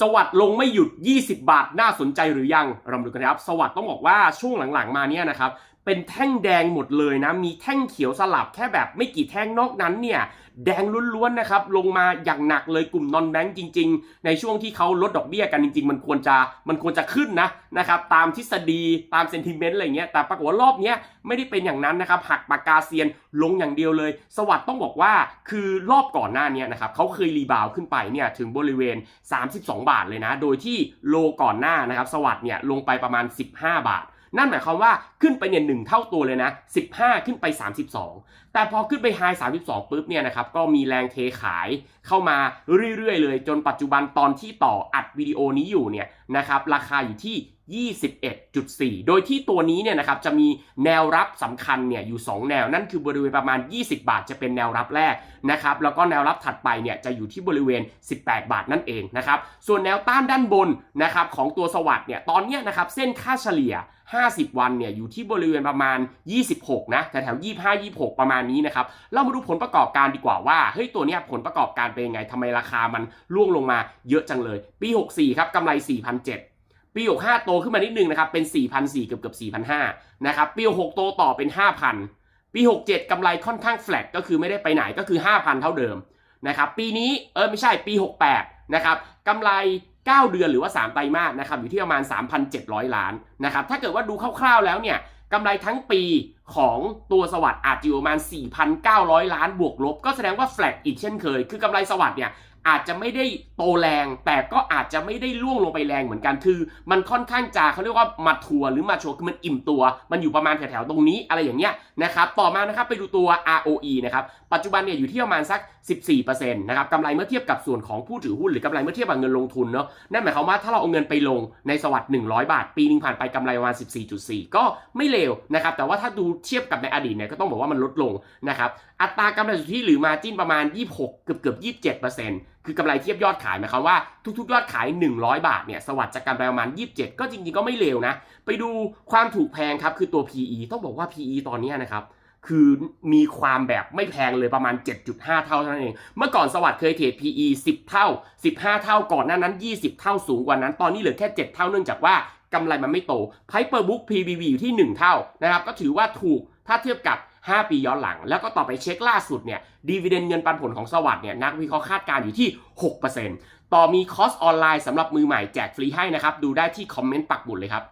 สวัสดลงไม่หยุด 20 บาทน่าสนใจหรือยังเราดูกันนะครับ สวัสดต้องบอกว่าช่วงหลังๆมาเนี่ยนะครับ เป็นแท่งแดงหมดเลยนะ มีแท่งเขียวสลับแค่แบบไม่กี่แท่งนอกนั้นเนี่ย แดงล้วนๆนะครับ ลงมาอย่างหนักเลยกลุ่มนอนแบงก์จริง ๆ ในช่วงที่เขาลดดอกเบี้ยกันจริง ๆ มันควรจะมันควรจะขึ้นนะนะครับ ตามทฤษฎีตามเซนติเมนต์อะไรเงี้ยแต่ปรากฏว่ารอบนี้ไม่ได้เป็นอย่างนั้นนะครับหักปากกาเซียนลงอย่างเดียวเลย สวัสด์ต้องบอกว่าคือรอบก่อนหน้านี้นะครับเขาเคยรีบาวขึ้นไปเนี่ยถึงบริเวณ 32 บาทเลยนะ โดยที่โลก่อนหน้านะครับ สวัสด์เนี่ยลงไปประมาณ 15 บาท นั่นหมายความว่าขึ้นไปเนี่ยหนึ่งเท่าตัวเลยนะ 15 ขึ้นไป 32 แต่พอขึ้นไปไฮ32ปุ๊บเนี่ยนะครับก็มีแรงเทขาย เข้ามาเรื่อยๆ เลย จนปัจจุบันตอนที่ต่ออัดวิดีโอนี้อยู่เนี่ยนะครับราคาอยู่ที่ 21.4 โดยที่ตัวนี้เนี่ยนะครับจะมีแนวรับสำคัญเนี่ยอยู่ 2 แนว นั่นคือบริเวณประมาณ 20 บาทจะเป็นแนวรับแรกนะครับแล้วก็แนวรับถัดไปเนี่ยจะอยู่ที่บริเวณ 18 บาทนั่นเองนะครับส่วนแนวต้านด้านบนนะครับของตัวสวัสด์เนี่ยตอนเนี้ยนะครับเส้นค่าเฉลี่ย 50 วันเนี่ยอยู่ที่บริเวณประมาณ 26 นะแถวๆ25 26 ประมาณนี้นะครับเรามาดูผลประกอบการดีกว่าว่าเฮ้ยตัวเนี้ยผลประกอบการเป็นยังไงทำไมราคามันร่วงลงมาเยอะจังเลย ปี 64 ครับกำไร 4,007 ปี 65 โตขึ้นมานิดนึงนะครับ เป็น 4,004เกือบเกือบ4,500นะครับ ปี66โตต่อเป็น 5,000 ปี 67 กำไรค่อนข้างแฟลตก็คือไม่ได้ไปไหนก็คือ 5,000 เท่าเดิมนะครับปีนี้เออไม่ใช่ปี 68นะครับกำไร 9 เดือนหรือว่า 3 ไตรมาสนะครับอยู่ที่ประมาณ 3,700 ล้านนะครับถ้าเกิดว่าดูคร่าวๆแล้วเนี่ยกำไรทั้งปี ของตัวสวัสด์อาจจะอยู่ประมาณ 4,900 ล้านบวกลบ ก็แสดงว่าแฟลตอีกเช่นเคย คือกำไรสวัสด์เนี่ยอาจจะไม่ได้โตแรง แต่ก็อาจจะไม่ได้ล่วงลงไปแรงเหมือนกัน คือ มันค่อนข้างจะเขาเรียกว่ามาทัวร์หรือมาโชว์คือมันอิ่มตัว มันอยู่ประมาณแถวๆตรงนี้อะไรอย่างเงี้ยนะครับ ต่อมานะครับไปดูตัว ROE นะครับ ปัจจุบันเนี่ยอยู่ที่ประมาณสัก 14%นะครับกำไรเมื่อเทียบกับส่วนของผู้ถือหุ้นหรือกำไรเมื่อเทียบกับเงินลงทุนเนาะ นั่นหมายความว่าถ้าเราเอาเงินไปลงในสวัสด์100 บาท ปีนึงผ่านไปกำไรประมาณ 14.4 ก็ไม่เลวนะครับ แต่ว่าถ้าดูเทียบกับในอดีตเนี่ยก็ต้องบอกว่ามันลดลงนะครับอัตรากำไรสุทธิหรือมาจิ้นประมาณ 26 เกือบเกือบ 27%คือกำไรเทียบยอดขายหมายความว่าทุกๆ ยอดขาย 100 บาทเนี่ยสวัสด์จะกำไรประมาณ 27 ก็จริงๆก็ไม่เลวนะ ไปดูความถูกแพงครับคือตัว PE ต้องบอกว่า PE ตอนนี้นะครับคือมีความแบบไม่แพงเลยประมาณ 7.5 เท่าเท่านั้นเอง เมื่อก่อนสวัสด์เคยเทรด PE 10 เท่า 15 เท่าก่อนหน้านั้น 20 เท่าสูงกว่านั้น ตอนนี้เหลือแค่ 7 เท่าเนื่องจากว่า กำไรมันไม่โต Piper Book PBV อยู่ที่ 1 เท่านะครับ ก็ถือว่าถูกถ้าเทียบกับ 5 ปีย้อนหลัง แล้วก็ต่อไปเช็คล่าสุดเนี่ยดีเวเดนเงินปันผลของสวัสด์เนี่ยนักวิเคราะห์คาดการณ์อยู่ที่ 6%ต่อมีคอร์สออนไลน์สำหรับมือใหม่แจกฟรีให้นะครับ ดูได้ที่คอมเมนต์ปักบุตรเลยครับ